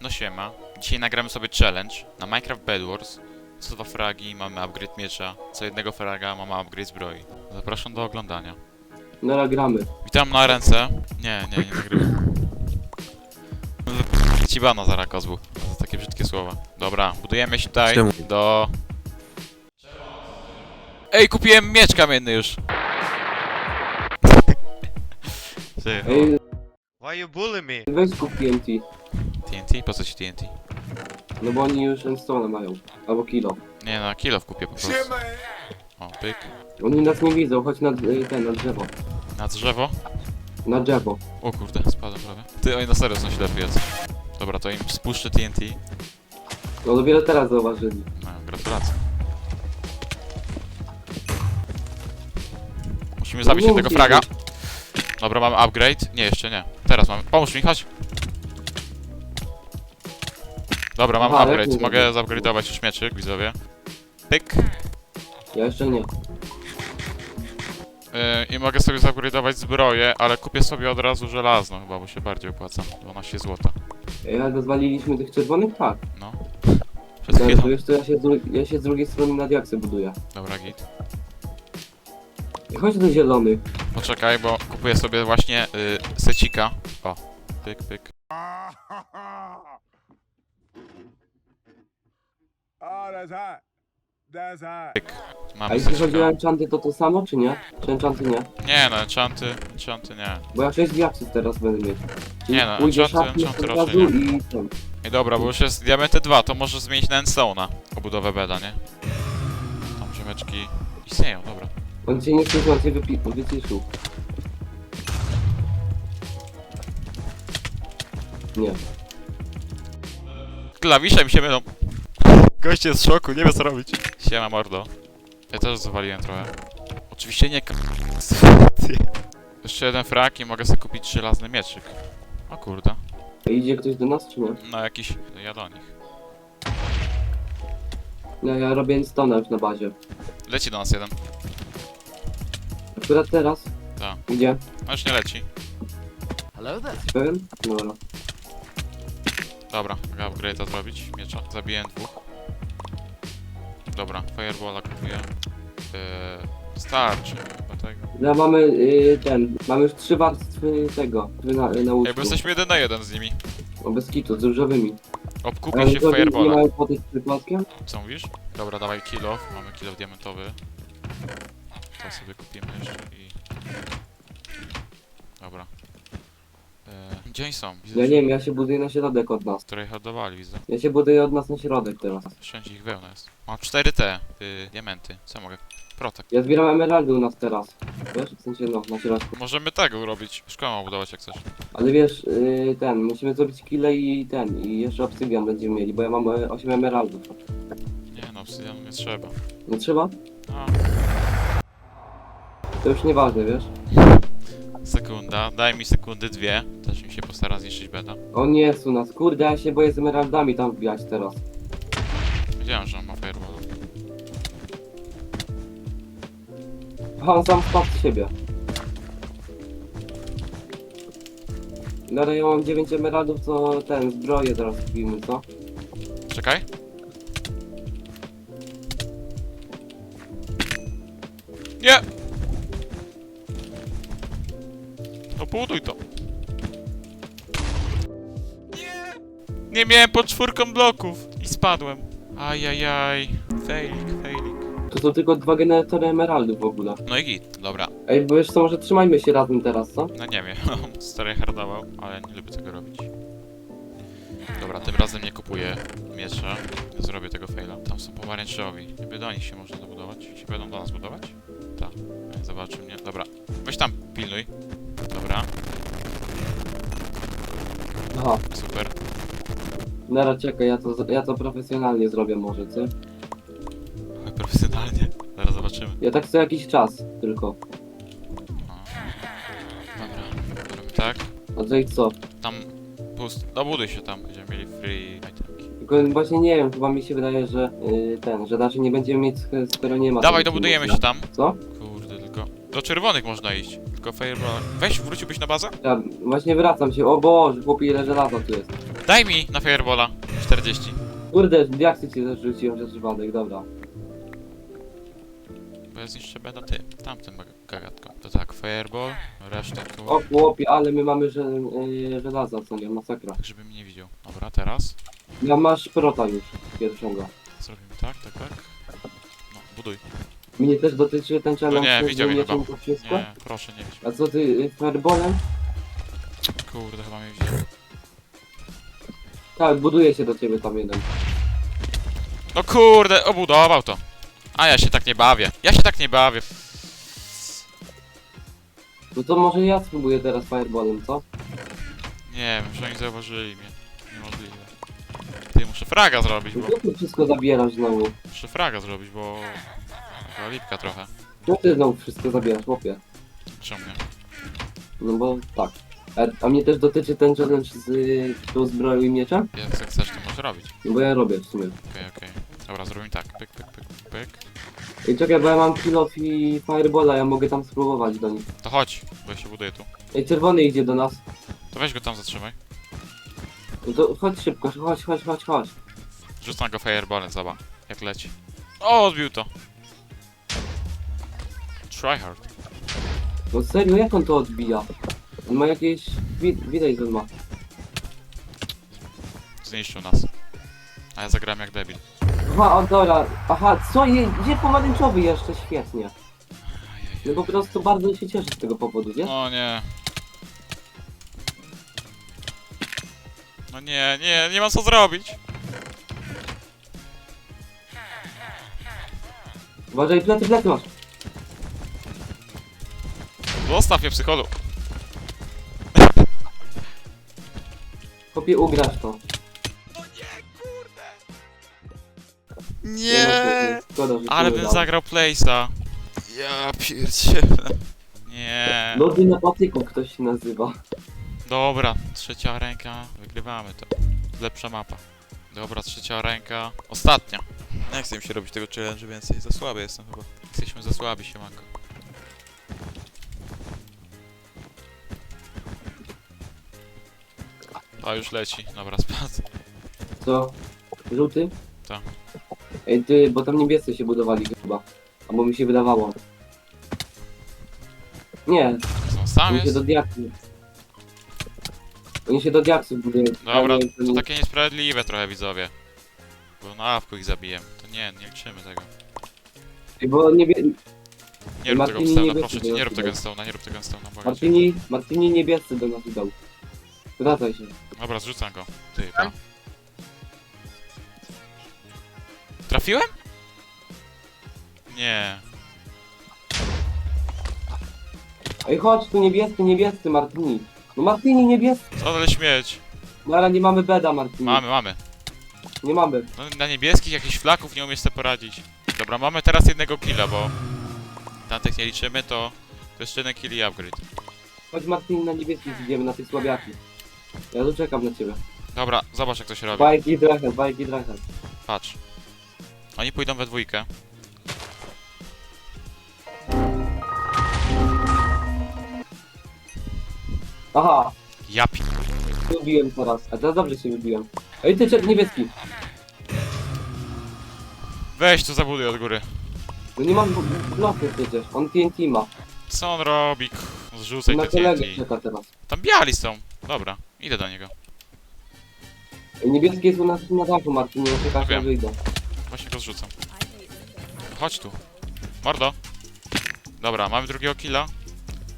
No siema. Dzisiaj nagramy sobie challenge na Minecraft Bed Wars. Co dwa fragi mamy upgrade miecza, co jednego fraga mamy upgrade zbroi. Zapraszam do oglądania. Nara gramy. Witam na ręce. Nie, nie, nie nagrywam. Ci bana za kozbu. Za takie brzydkie słowa. Dobra, budujemy się tutaj Czemu? do... Ej, kupiłem miecz kamienny już. Ej, Why you bully me? weź kup TNT. TNT? Po co ci TNT? No bo oni już endstone mają. Albo kilo. Nie no, kilo kupię po prostu. O, pyk. Oni nas nie widzą, chodź na y, ten, na drzewo. Na drzewo? Na drzewo. O kurde, spadłem prawie. Ty, oni na serio są ślepy jacyś. Dobra, to im spuszczę TNT. No dopiero teraz zauważyli. No, gratulacje. Musimy zabić No, jednego nie fraga. Dobra, mamy upgrade. Nie, jeszcze nie. Teraz mamy. Pomóż mi, chodź. Dobra, mam Aha, jak upgrade. Mogę zrobię? zupgrade'ować już mieczyk, widzowie. Pyk. Ja jeszcze nie. Yy, I mogę sobie zupgrade'ować zbroję, ale kupię sobie od razu żelazną chyba, bo się bardziej opłaca. 12 złota. Ej, ale rozwaliliśmy tych czerwonych? Tak. No. Przed No, chwilą. to wiesz, to ja się, z, dru- ja się z drugiej strony na diaksy buduję. Dobra, git. Chodź do zielonych. Poczekaj, bo kupuję sobie właśnie y, secika. O, pyk, pyk. Hot. pyk. A Mamy jeśli chodzi o enchanty, to to samo, czy nie? Czy enchanty nie? Nie no, enchanty, enchanty nie. Bo ja 6 diaksów teraz będę mieć. Czyli Nie no, pójdzie enchanty- szafki enchanty raczej i ten. Ej dobra, bo już jest diamenty 2, to może zmienić na endstone'a. Obudowę beda, nie? Tam rzemeczki istnieją, dobra. On cię nie słyszał, on cię wypi- wyciszył. Nie. Klawisze mi się mylą. Gość jest w szoku, nie wie co robić. Siema mordo. Ja też zawaliłem trochę. Oczywiście nie k- Jeszcze jeden frak i mogę sobie kupić żelazny mieczyk. O kurde. Idzie ktoś do nas, czy nie? No jakiś... ja do nich. No ja robię endstone już na bazie. Leci do nas jeden. Akurat teraz? Tak. Gdzie? No już nie leci. Pewien? Dobra. Dobra, mogę upgrade'a zrobić. Miecza. Zabiłem dwóch. Dobra, fireballa kupuję. Eee, starczy chyba tego. No mamy y, ten, mamy już trzy warstwy tego, na, na Ej, łóżku. bo jesteśmy jeden na jeden z nimi. O, bez kitu, z różowymi. Obkupię Ale się to nie mają po tych przypadkiem? Co mówisz? Dobra, dawaj kilo. Mamy kilo diamentowy. To sobie kupimy jeszcze i... Dobra. Eee, gdzie oni są? Widzę, Ja że- nie wiem, ja się buduję na środek od nas. Której hodowali, widzę. Ja się buduję od nas na środek teraz. Wszędzie ich wełna jest. Mam 4 te y, diamenty. Co mogę? Protek. Ja zbieram emeraldy u nas teraz. Wiesz, w sensie no, na środku. Możemy tego robić. Szkołę mam budować jak chcesz. Ale wiesz, y, ten, musimy zrobić kile i ten, i jeszcze obsydian będziemy mieli, bo ja mam e, 8 emeraldów. Nie no, obsydianu nie trzeba. Nie trzeba? A, To już nieważne, wiesz? Sekunda. Daj mi sekundy dwie. Też mi się postara zniszczyć beta. O nie jest u nas, kurde, ja się boję z emeraldami tam wbijać teraz. Wiedziałem, że on ma fireball. Aha, on sam spadł z siebie. Dobra, ja mam 9 emeraldów, co ten, zbroję teraz kupimy, co? Czekaj. Nie! Buduj to. Nie! Nie miałem pod czwórką bloków i spadłem. Ajajaj. Failik, failik. To są tylko dwa generatory emeraldów w ogóle. No i git, dobra. Ej, bo wiesz co, może trzymajmy się razem teraz, co? No nie wiem, stary hardował, ale nie lubię tego robić. Dobra, tym razem nie kupuję miecza. Nie zrobię tego faila. Tam są pomarańczowi. Niby do nich się można dobudować. Się będą do nas budować? Tak. Zobaczy mnie. Dobra. Weź tam, pilnuj. Dobra, Aha, super. Nara, czekaj, ja to, ja to profesjonalnie zrobię może, co? Profesjonalnie. Zaraz zobaczymy. Ja tak co jakiś czas tylko. O. Dobra, robimy tak. A i co? Tam pust... Dobuduj się tam, będziemy mieli free itemki. Tylko właśnie nie wiem, chyba mi się wydaje, że yy, ten, że raczej nie będziemy mieć, sk- skoro nie ma... Dawaj, tego dobudujemy filmu, się tam. Co? Do czerwonych można iść. Tylko fireball... Weź, wróciłbyś na bazę? Ja właśnie wracam się, o Boże, chłopie, ile żelaza tu jest. Daj mi na firebola 40. Kurde, diaksy ci zarzuciłem przez przypadek, dobra. Bo ja zniszczę będę tym, tamtym gagatką. To tak, fireball, resztę tu. O chłopie, ale my mamy że, yy, żelaza, co nie, masakra. Tak, żeby mnie nie widział. Dobra, teraz Ja masz prota już, pierwszego. zrobimy tak, tak, tak. No, buduj. Mnie też dotyczy ten No nie, widział mnie chyba. to wszystko? Nie, proszę nie widź. A co ty, y, fireballem? Kurde, chyba mnie widział. Tak, buduje się do ciebie tam jeden. No kurde, obudował to. A ja się tak nie bawię. Ja się tak nie bawię. No to może ja spróbuję teraz fireballem, co? Nie wiem, że oni zauważyli mnie. Niemożliwe. Ty, muszę fraga zrobić, No bo... ty wszystko zabierasz znowu? Muszę fraga zrobić, bo... Taka lipka trochę. No ty znowu wszystko zabierasz, chłopie. Czemu nie? No bo tak. A, a mnie też dotyczy ten challenge z y, tą zbroją i mieczem? Jak chcesz, to możesz robić. No bo ja robię w sumie. Okej, okej. Dobra, zrobimy tak. Pyk, pyk, pyk, pyk. I czekaj, bo ja mam kill off i fireballa, ja mogę tam spróbować do nich. To chodź, bo ja się buduję tu. Ej, czerwony idzie do nas. To weź go tam zatrzymaj. No to chodź szybko, chodź, chodź, chodź, chodź. Rzucam go fireballem, zobacz. Jak leci. O, odbił to. Tryhard. No serio, jak on to odbija? On ma jakieś... Wid- Widać, że on ma. Zniszczył nas. A ja zagrałem jak debil. O dobra. Aha, co? Je, gdzie pomarańczowy jeszcze? Świetnie. No po prostu bardzo się cieszę z tego powodu, wiesz? O nie. No nie, nie, nie ma co zrobić. Uważaj, plecy, plecy masz. Zostaw mnie psycholu. Kopie, ugrasz to. Nie. no, Szkoda, że Ale bym udało. zagrał Place'a. Ja pierdzielę. Nie. Lody na patyku ktoś się nazywa. Dobra, trzecia ręka. Wygrywamy to. Lepsza mapa. Dobra, trzecia ręka. Ostatnia. Nie chcę mi się robić tego challenge więcej. Za słaby jestem chyba. Jesteśmy za słabi, siemanko. A już leci. Dobra, spadł. Co? Żółty? Tak. Ej, ty, bo tam niebiescy się budowali chyba. Albo mi się wydawało. Nie, Co, sam oni się jest? do diaksów. Oni się do diaksów budują. Dobra, Ale to takie niesprawiedliwe trochę widzowie. Bo na awku ich zabiję. To nie, nie liczymy tego. Ej, Bo niebie... Nie rób tego Martini Stone'a, nie proszę cię, nie rób tego Stone'a, nie rób tego Stone'a, błagam cię. Martini, Martini niebiescy do nas idą. Wracaj się. Dobra, zrzucam go. Ty, pa. Trafiłem? Nie. Ej, chodź tu niebiescy, niebiescy, Martini. No Martini niebiescy. Co ale śmieć. No ale nie mamy beda, Martini. Mamy, mamy. Nie mamy. No, na niebieskich jakichś flaków nie umiesz sobie poradzić. Dobra, mamy teraz jednego killa, bo... Tamtych nie liczymy, to... To jeszcze jeden kill i upgrade. Chodź Martini na niebieskich idziemy, na tych słabiaki. Ja tu czekam na ciebie. Dobra, zobacz jak to się robi. Bajki drachen, bajki drachen. Patrz. Oni pójdą we dwójkę. Aha, Ja pi... wybiłem teraz. A teraz dobrze się wybiłem. Ej, ty czek niebieski. Weź tu zabuduj od góry. No nie mam bloku przecież. On TNT ma. Co on robi? Zrzucaj Na te kolegę TNT. czeka teraz. Tam biali są. Dobra, idę do niego. Niebieski jest u nas na dachu, Martin. Nie czeka, aż ja Wiem. wyjdę. Właśnie go zrzucam. Chodź tu. Mordo. Dobra, mamy drugiego killa.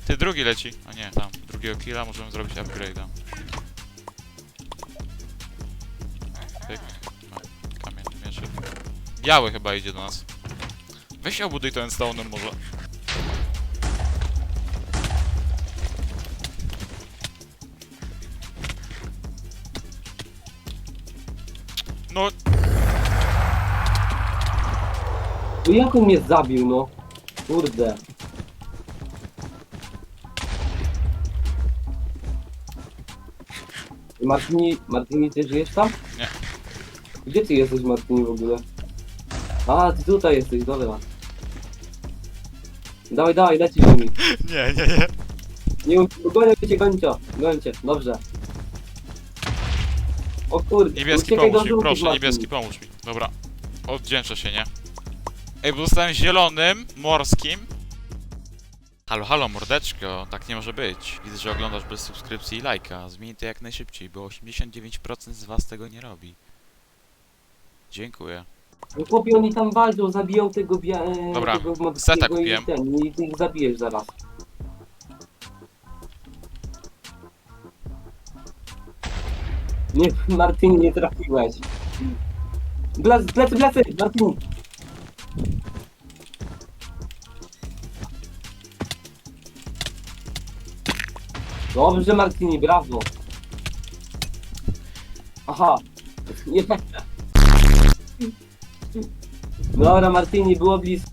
Ty, drugi leci. A nie, tam. Drugiego killa możemy zrobić upgrade'a. Pyk. O, Kamienny. Biały chyba idzie do nas. Weź obuduj ten stone'em może. No, No jak on mnie zabił, no? Kurde. Martini, Martini, ty żyjesz tam? Nie. Gdzie ty jesteś, Martini, w ogóle? A, ty tutaj jesteś, dobra. Dawaj, dawaj, lecisz do nich. nie, nie, nie. Nie, gonię cię, gonię cię, cię, dobrze. O kurde, Niebieski uciekaj do pomóż mi, żółtych, proszę, niebieski pomóż mi. Dobra. Oddzięczę się, nie? Ej, bo zostałem zielonym, morskim. Halo, halo, mordeczko, tak nie może być. Widzę, że oglądasz bez subskrypcji i lajka. Zmień to jak najszybciej, bo 89% z was tego nie robi. Dziękuję. No chłopie, oni tam walczą, zabiją tego bia... Dobra, tego seta i kupiłem. ten, I ich zabijesz zaraz. Nie, Martin, nie trafiłeś. Ble, plecy, plecy, Martin. Dobrze, Martini, brawo. Aha. Nie. Dobra, Martini, było blisko.